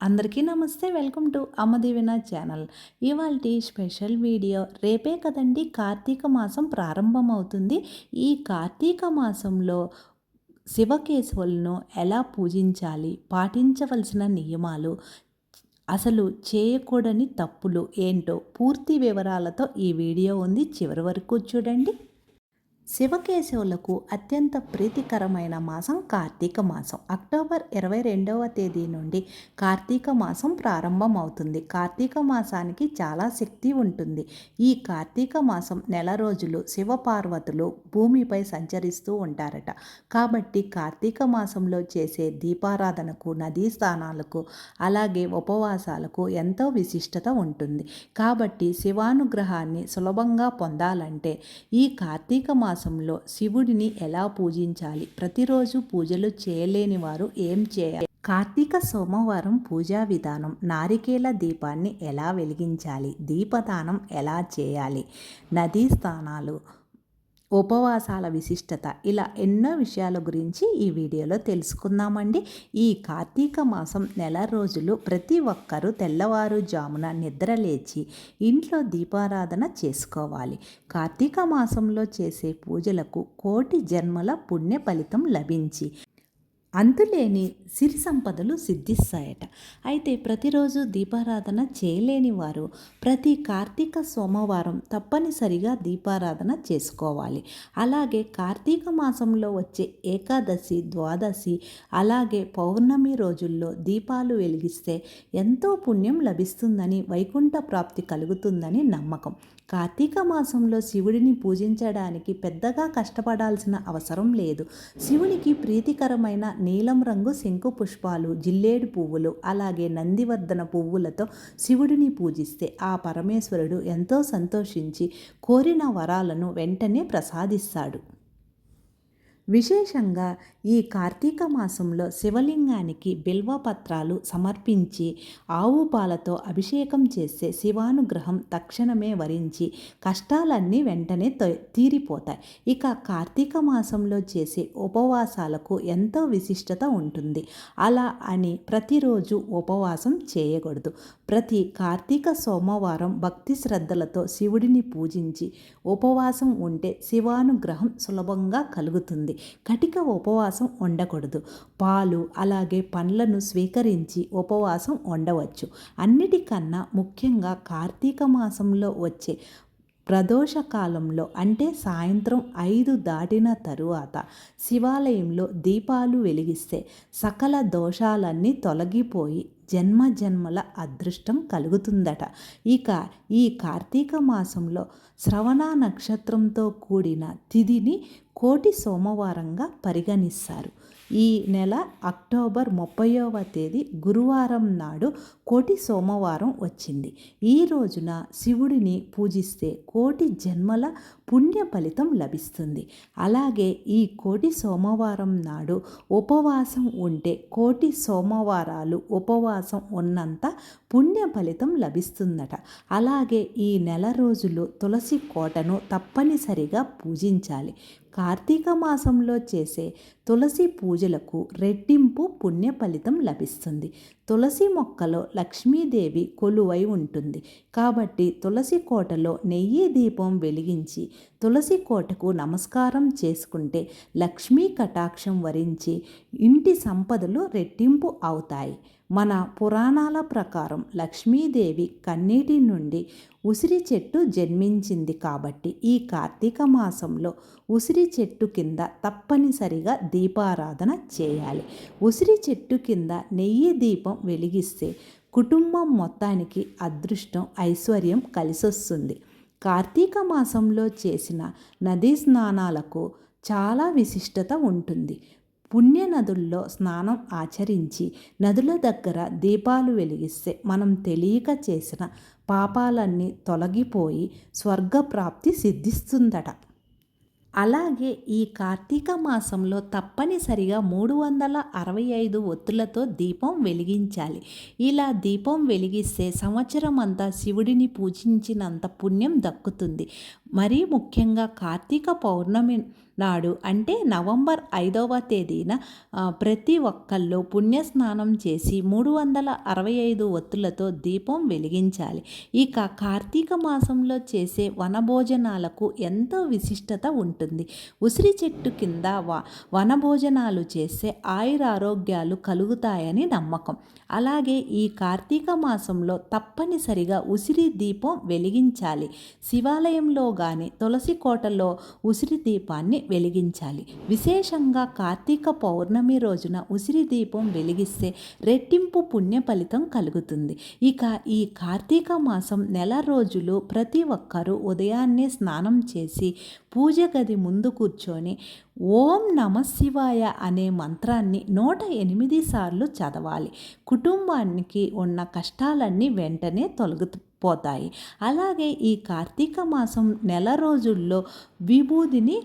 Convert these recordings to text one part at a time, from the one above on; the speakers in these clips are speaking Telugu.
అందరికీ నమస్తే వెల్కమ్ టు అమ్మదివిన ఛానల్. ఇవాళ స్పెషల్ వీడియో రేపే కదండి కార్తీక మాసం ప్రారంభమవుతుంది. ఈ కార్తీక మాసంలో శివకేశవులను ఎలా పూజించాలి పాటించవలసిన నియమాలు అసలు చేయకూడని తప్పులు ఏంటో పూర్తి వివరాలతో ఈ వీడియో ఉంది. చివరి వరకు చూడండి. శివకేశవులకు అత్యంత ప్రీతికరమైన మాసం కార్తీక మాసం. అక్టోబర్ ఇరవై రెండవ తేదీ నుండి కార్తీక మాసం ప్రారంభమవుతుంది. కార్తీక మాసానికి చాలా శక్తి ఉంటుంది. ఈ కార్తీక మాసం నెల రోజులు శివపార్వతులు భూమిపై సంచరిస్తూ ఉంటారట. కాబట్టి కార్తీక మాసంలో చేసే దీపారాధనకు నదీ స్థానాలకు అలాగే ఉపవాసాలకు ఎంతో విశిష్టత ఉంటుంది. కాబట్టి శివానుగ్రహాన్ని సులభంగా పొందాలంటే ఈ కార్తీక మాసం మాసంలో శివుడిని ఎలా పూజించాలి? ప్రతిరోజు పూజలు చేయలేని వారు ఏం చేయాలి? కార్తీక సోమవారం పూజా విధానం నారికేల దీపాన్ని ఎలా వెలిగించాలి? దీపదానం ఎలా చేయాలి? నదీ స్థానాలు ఉపవాసాల విశిష్టత ఇలా ఎన్నో విషయాల గురించి ఈ వీడియోలో తెలుసుకుందామండి. ఈ కార్తీక మాసం నెల రోజులు ప్రతి ఒక్కరూ తెల్లవారుజామున నిద్రలేచి ఇంట్లో దీపారాధన చేసుకోవాలి. కార్తీక మాసంలో చేసే పూజలకు కోటి జన్మల పుణ్య ఫలితం లభించి అంతులేని సిరి సంపదలు సిద్ధిస్తాయట. అయితే ప్రతిరోజు దీపారాధన చేయలేని వారు ప్రతి కార్తీక సోమవారం తప్పనిసరిగా దీపారాధన చేసుకోవాలి. అలాగే కార్తీక మాసంలో వచ్చే ఏకాదశి ద్వాదశి అలాగే పౌర్ణమి రోజుల్లో దీపాలు వెలిగిస్తే ఎంతో పుణ్యం లభిస్తుందని వైకుంఠ ప్రాప్తి కలుగుతుందని నమ్మకం. కార్తీక మాసంలో శివుడిని పూజించడానికి పెద్దగా కష్టపడాల్సిన అవసరం లేదు. శివునికి ప్రీతికరమైన నీలం రంగు శంకు పుష్పాలు జిల్లేడు పువ్వులు అలాగే నందివర్ధన పువ్వులతో శివుడిని పూజిస్తే ఆ పరమేశ్వరుడు ఎంతో సంతోషించి కోరిన వరాలను వెంటనే ప్రసాదిస్తాడు. విశేషంగా ఈ కార్తీక మాసంలో శివలింగానికి బిల్వపత్రాలు సమర్పించి ఆవు పాలతో అభిషేకం చేస్తే శివానుగ్రహం తక్షణమే వరించి కష్టాలన్నీ వెంటనే తీరిపోతాయి. ఇక కార్తీక మాసంలో చేసే ఉపవాసాలకు ఎంతో విశిష్టత ఉంటుంది. అలా అని ప్రతిరోజు ఉపవాసం చేయకూడదు. ప్రతి కార్తీక సోమవారం భక్తి శ్రద్ధలతో శివుడిని పూజించి ఉపవాసం ఉంటే శివానుగ్రహం సులభంగా కలుగుతుంది. కటిక ఉపవాసం ఉండకూడదు. పాలు అలాగే పండ్లను స్వీకరించి ఉపవాసం ఉండవచ్చు. అన్నిటికన్నా ముఖ్యంగా కార్తీక మాసంలో వచ్చే ప్రదోష కాలంలో అంటే సాయంత్రం ఐదు దాటిన తరువాత శివాలయంలో దీపాలు వెలిగిస్తే సకల దోషాలన్నీ తొలగిపోయి జన్మ జన్మల అదృష్టం కలుగుతుందట. ఇక ఈ కార్తీక మాసంలో శ్రవణ నక్షత్రంతో కూడిన తిథిని కోటి సోమవారంగా పరిగణిస్తారు. ఈ నెల అక్టోబర్ ముప్పైవ తేదీ గురువారం నాడు కోటి సోమవారం వచ్చింది. ఈ రోజున శివుడిని పూజిస్తే కోటి జన్మల పుణ్య ఫలితం లభిస్తుంది. అలాగే ఈ కోటి సోమవారం నాడు ఉపవాసం ఉంటే కోటి సోమవారాలు ఉపవాసం ఉన్నంత పుణ్య ఫలితం లభిస్తుందట. అలాగే ఈ నెల రోజులు తులసి కోటను తప్పనిసరిగా పూజించాలి. కార్తీక మాసంలో చేసే తులసి పూజలకు రెట్టింపు పుణ్య ఫలితం లభిస్తుంది. తులసి మొక్కలో లక్ష్మీదేవి కొలువై ఉంటుంది. కాబట్టి తులసి కోటలో నెయ్యి దీపం వెలిగించి తులసి కోటకు నమస్కారం చేసుకుంటే లక్ష్మీ కటాక్షం వరించి ఇంటి సంపదలు రెట్టింపు అవుతాయి. మన పురాణాల ప్రకారం లక్ష్మీదేవి కన్నీటి నుండి ఉసిరి చెట్టు జన్మించింది కాబట్టి ఈ కార్తీక మాసంలో ఉసిరి చెట్టు కింద తప్పనిసరిగా దీపారాధన చేయాలి. ఉసిరి చెట్టు కింద నెయ్యి దీపం వెలిగిస్తే కుటుంబం మొత్తానికి అదృష్టం ఐశ్వర్యం కలిసొస్తుంది. కార్తీక మాసంలో చేసిన నదీ స్నానాలకు చాలా విశిష్టత ఉంటుంది. పుణ్య నదుల్లో స్నానం ఆచరించి నదుల దగ్గర దీపాలు వెలిగిస్తే మనం తెలియక చేసిన పాపాలన్నీ తొలగిపోయి స్వర్గప్రాప్తి సిద్ధిస్తుందట. అలాగే ఈ కార్తీక మాసంలో తప్పనిసరిగా మూడు వందల అరవై ఐదు ఒత్తులతో దీపం వెలిగించాలి. ఇలా దీపం వెలిగిస్తే సంవత్సరం అంతా శివుడిని పూజించినంత పుణ్యం దక్కుతుంది. మరీ ముఖ్యంగా కార్తీక పౌర్ణమి నాడు. అంటే నవంబర్ ఐదవ తేదీన ప్రతి ఒక్కళ్ళు పుణ్యస్నానం చేసి మూడు వందల అరవై ఐదు ఒత్తులతో దీపం వెలిగించాలి. ఇక కార్తీక మాసంలో చేసే వనభోజనాలకు ఎంతో విశిష్టత ఉంటుంది. ఉసిరి చెట్టు కింద వ వనభోజనాలు చేస్తే ఆయురారోగ్యాలు కలుగుతాయని నమ్మకం. అలాగే ఈ కార్తీక మాసంలో తప్పనిసరిగా ఉసిరి దీపం వెలిగించాలి. శివాలయంలో కానీ తులసి కోటలో ఉసిరి దీపాన్ని వెలిగించాలి. విశేషంగా కార్తీక పౌర్ణమి రోజున ఉసిరి దీపం వెలిగిస్తే రెట్టింపు పుణ్య ఫలితం కలుగుతుంది. ఇక ఈ కార్తీక మాసం నెల రోజులు ప్రతి ఒక్కరూ ఉదయాన్నే స్నానం చేసి పూజ గది ముందు కూర్చొని ఓం నమ శివాయ అనే మంత్రాన్ని నూట ఎనిమిది సార్లు చదవాలి. కుటుంబానికి ఉన్న కష్టాలన్నీ వెంటనే తొలగిపోతాయి. అలాగే ఈ కార్తీక మాసం నెల రోజుల్లో విభూదిని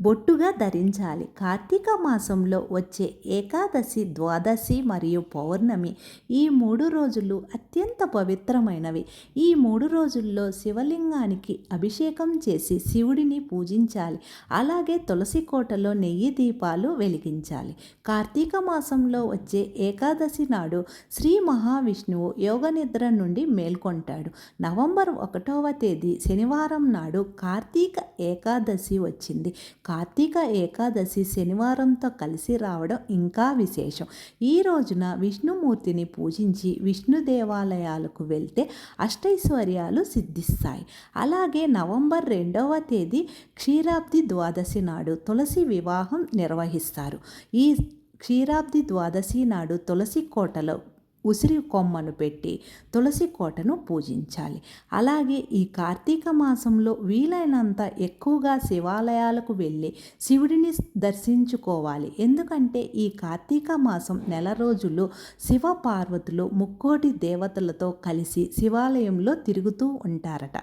బొట్టుగా ధరించాలి. కార్తీక మాసంలో వచ్చే ఏకాదశి ద్వాదశి మరియు పౌర్ణమి ఈ మూడు రోజులు అత్యంత పవిత్రమైనవి. ఈ మూడు రోజుల్లో శివలింగానికి అభిషేకం చేసి శివుడిని పూజించాలి. అలాగే తులసి కోటలో నెయ్యి దీపాలు వెలిగించాలి. కార్తీక మాసంలో వచ్చే ఏకాదశి నాడు శ్రీ మహావిష్ణువు యోగ నిద్ర నుండి మేల్కొంటాడు. నవంబర్ ఒకటవ తేదీ శనివారం నాడు కార్తీక ఏకాదశి వచ్చింది. కార్తీక ఏకాదశి శనివారంతో కలిసి రావడం ఇంకా విశేషం. ఈ రోజున విష్ణుమూర్తిని పూజించి విష్ణు దేవాలయాలకు వెళ్తే అష్టైశ్వర్యాలు సిద్ధిస్తాయి. అలాగే నవంబర్ రెండవ తేదీ క్షీరాబ్ది ద్వాదశి నాడు తులసి వివాహం నిర్వహిస్తారు. ఈ క్షీరాబ్ది ద్వాదశి నాడు తులసి కోటలో ఉసిరి కొమ్మను పెట్టి తులసి కోటను పూజించాలి. అలాగే ఈ కార్తీక మాసంలో వీలైనంత ఎక్కువగా శివాలయాలకు వెళ్ళి శివుడిని దర్శించుకోవాలి. ఎందుకంటే ఈ కార్తీక మాసం నెల రోజులు శివ పార్వతులు ముక్కోటి దేవతలతో కలిసి శివాలయంలో తిరుగుతూ ఉంటారట.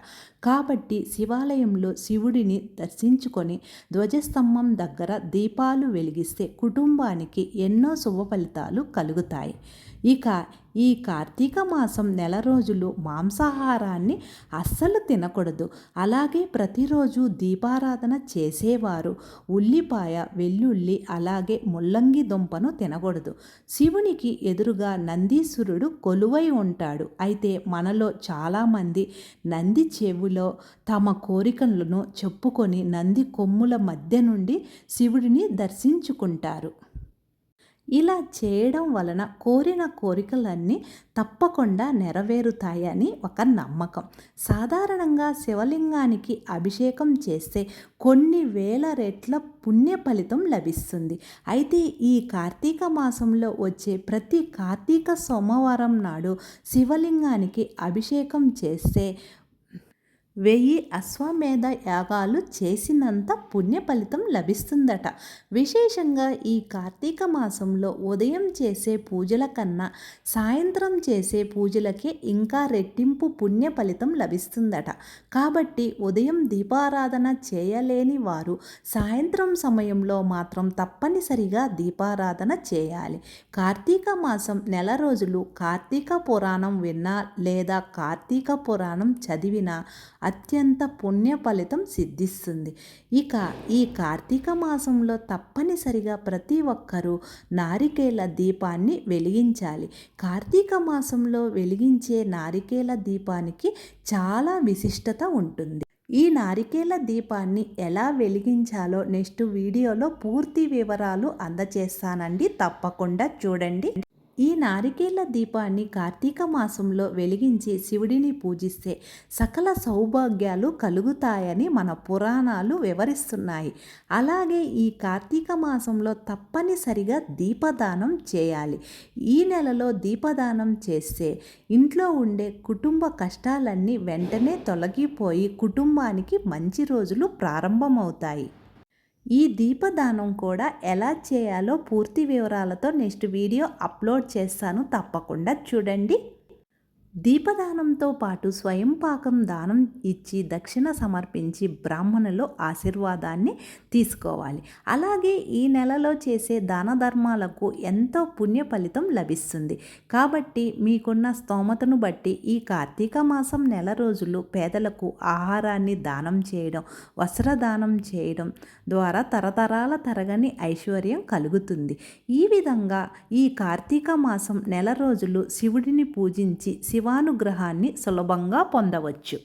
కాబట్టి శివాలయంలో శివుడిని దర్శించుకొని ధ్వజస్తంభం దగ్గర దీపాలు వెలిగిస్తే కుటుంబానికి ఎన్నో శుభ ఫలితాలు కలుగుతాయి. ఇక ఈ కార్తీక మాసం నెల రోజులు మాంసాహారాన్ని అస్సలు తినకూడదు. అలాగే ప్రతిరోజు దీపారాధన చేసేవారు. ఉల్లిపాయ వెల్లుల్లి అలాగే ముల్లంగి దుంపను తినకూడదు. శివునికి ఎదురుగా నందీశ్వరుడు కొలువై ఉంటాడు. అయితే మనలో చాలామంది నంది చెవులో తమ కోరికలను చెప్పుకొని నంది కొమ్ముల మధ్య నుండి శివుడిని దర్శించుకుంటారు. ఇలా చేయడం వలన కోరిన కోరికలన్నీ తప్పకుండా నెరవేరుతాయని ఒక నమ్మకం. సాధారణంగా శివలింగానికి అభిషేకం చేస్తే కొన్ని వేల రెట్ల పుణ్య ఫలితం లభిస్తుంది. అయితే ఈ కార్తీక మాసంలో వచ్చే ప్రతి కార్తీక సోమవారం నాడు శివలింగానికి అభిషేకం చేస్తే వెయ్యి అశ్వమేధ యాగాలు చేసినంత పుణ్య ఫలితం లభిస్తుందట. విశేషంగా ఈ కార్తీక మాసంలో ఉదయం చేసే పూజల కన్నా సాయంత్రం చేసే పూజలకే ఇంకా రెట్టింపు పుణ్య ఫలితం లభిస్తుందట. కాబట్టి ఉదయం దీపారాధన చేయలేని వారు సాయంత్రం సమయంలో మాత్రం తప్పనిసరిగా దీపారాధన చేయాలి. కార్తీక మాసం నెల రోజులు కార్తీక పురాణం విన్నా లేదా కార్తీక పురాణం చదివినా అత్యంత పుణ్య ఫలితం సిద్ధిస్తుంది. ఇక ఈ కార్తీక మాసంలో తప్పనిసరిగా ప్రతి ఒక్కరూ నారికేల దీపాన్ని వెలిగించాలి. కార్తీక మాసంలో వెలిగించే నారికేల దీపానికి చాలా విశిష్టత ఉంటుంది. ఈ నారికేల దీపాన్ని ఎలా వెలిగించాలో నెక్స్ట్ వీడియోలో పూర్తి వివరాలు అందచేస్తానండి. తప్పకుండా చూడండి. ఈ నారికేళ్ళ దీపాన్ని కార్తీక మాసంలో వెలిగించి శివుడిని పూజిస్తే సకల సౌభాగ్యాలు కలుగుతాయని మన పురాణాలు వివరిస్తున్నాయి. అలాగే ఈ కార్తీక మాసంలో తప్పనిసరిగా దీపదానం చేయాలి. ఈ నెలలో దీపదానం చేస్తే ఇంట్లో ఉండే కుటుంబ కష్టాలన్నీ వెంటనే తొలగిపోయి కుటుంబానికి మంచి రోజులు ప్రారంభమవుతాయి. ఈ దీపదానం కూడా ఎలా చేయాలో పూర్తి వివరాలతో నెక్స్ట్ వీడియో అప్లోడ్ చేస్తాను తప్పకుండా చూడండి. దీపదానంతో పాటు స్వయం పాకం దానం ఇచ్చి దక్షిణ సమర్పించి బ్రాహ్మణులు ఆశీర్వాదాన్ని తీసుకోవాలి. అలాగే ఈ నెలలో చేసే దాన ధర్మాలకు ఎంతో పుణ్య ఫలితం లభిస్తుంది. కాబట్టి మీకున్న స్తోమతను బట్టి ఈ కార్తీక మాసం నెల రోజులు పేదలకు ఆహారాన్ని దానం చేయడం వస్త్రదానం చేయడం ద్వారా తరతరాల తరగని ఐశ్వర్యం కలుగుతుంది. ఈ విధంగా ఈ కార్తీక మాసం నెల రోజులు శివుడిని పూజించి శివానుగ్రహాన్ని సులభంగా పొందవచ్చు.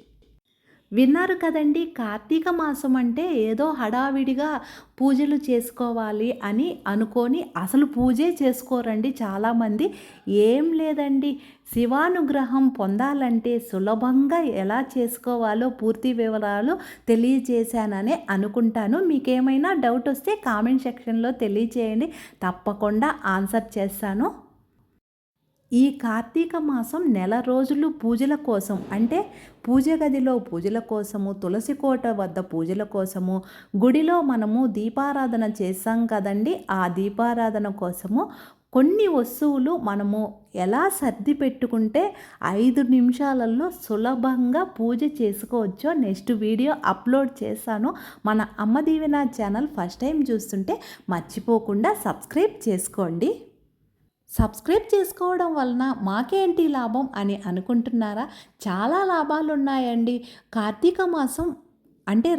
విన్నారు కదండి కార్తీక మాసం అంటే ఏదో హడావిడిగా పూజలు చేసుకోవాలి అని అనుకొని అసలు పూజే చేసుకోరండి చాలామంది. ఏం లేదండి శివానుగ్రహం పొందాలంటే సులభంగా ఎలా చేసుకోవాలో పూర్తి వివరాలు తెలియజేశాననే అనుకుంటాను. మీకేమైనా డౌట్ వస్తే కామెంట్ సెక్షన్లో తెలియచేయండి. తప్పకుండా ఆన్సర్ చేస్తాను. ఈ కార్తీక మాసం నెల రోజులు పూజల కోసం అంటే పూజ గదిలో పూజల కోసము తులసి కోట వద్ద పూజల కోసము గుడిలో మనము దీపారాధన చేస్తాం కదండి. ఆ దీపారాధన కోసము కొన్ని వస్తువులు మనము ఎలా సర్ది పెట్టుకుంటే ఐదు నిమిషాలలో సులభంగా పూజ చేసుకోవచ్చో నెక్స్ట్ వీడియో అప్లోడ్ చేశాను మన అమ్మ దీవెన ఛానల్ ఫస్ట్ టైం చూస్తుంటే మర్చిపోకుండా సబ్స్క్రైబ్ చేసుకోండి. సబ్స్క్రైబ్ చేసుకోవడం వలన మాకేంటి లాభం అని అనుకుంటున్నారా? చాలా లాభాలు ఉన్నాయండి కార్తీక మాసం అంటే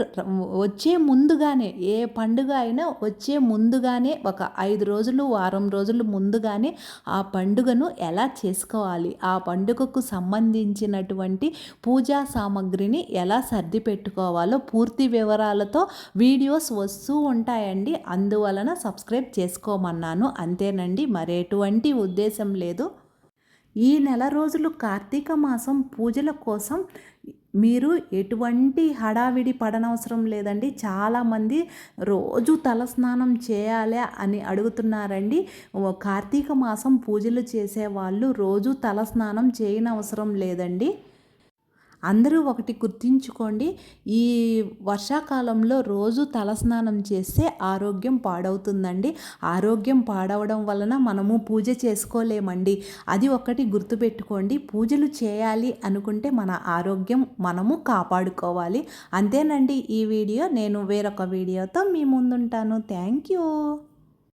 వచ్చే ముందుగానే ఏ పండుగ అయినా వచ్చే ముందుగానే ఒక ఐదు రోజులు వారం రోజులు ముందుగానే ఆ పండుగను ఎలా చేసుకోవాలి? ఆ పండుగకు సంబంధించినటువంటి పూజా సామాగ్రిని ఎలా సర్ది పెట్టుకోవాలో పూర్తి వివరాలతో వీడియోస్ వస్తూ ఉంటాయండి. అందువలన సబ్స్క్రైబ్ చేసుకోమన్నాను. అంతేనండి. మరెటువంటి ఉద్దేశం లేదు. ఈ నెల రోజులు కార్తీక మాసం పూజల కోసం మీరు ఎటువంటి హడావిడి పడనవసరం లేదండి. చాలామంది రోజు తలస్నానం చేయాలి అని అడుగుతున్నారండి. కార్తీక మాసం పూజలు చేసేవాళ్ళు రోజు తలస్నానం చేయనవసరం లేదండి. అందరూ ఒకటి గుర్తించుకోండి. ఈ వర్షాకాలంలో రోజు తలస్నానం చేస్తే ఆరోగ్యం పాడవుతుందండి. ఆరోగ్యం పాడవడం వలన మనము పూజ చేసుకోలేమండి. అది ఒకటి గుర్తుపెట్టుకోండి. పూజలు చేయాలి అనుకుంటే మన ఆరోగ్యం మనము కాపాడుకోవాలి. అంతేనండి ఈ వీడియో. నేను వేరొక వీడియోతో మీ ముందుంటాను. Thank you.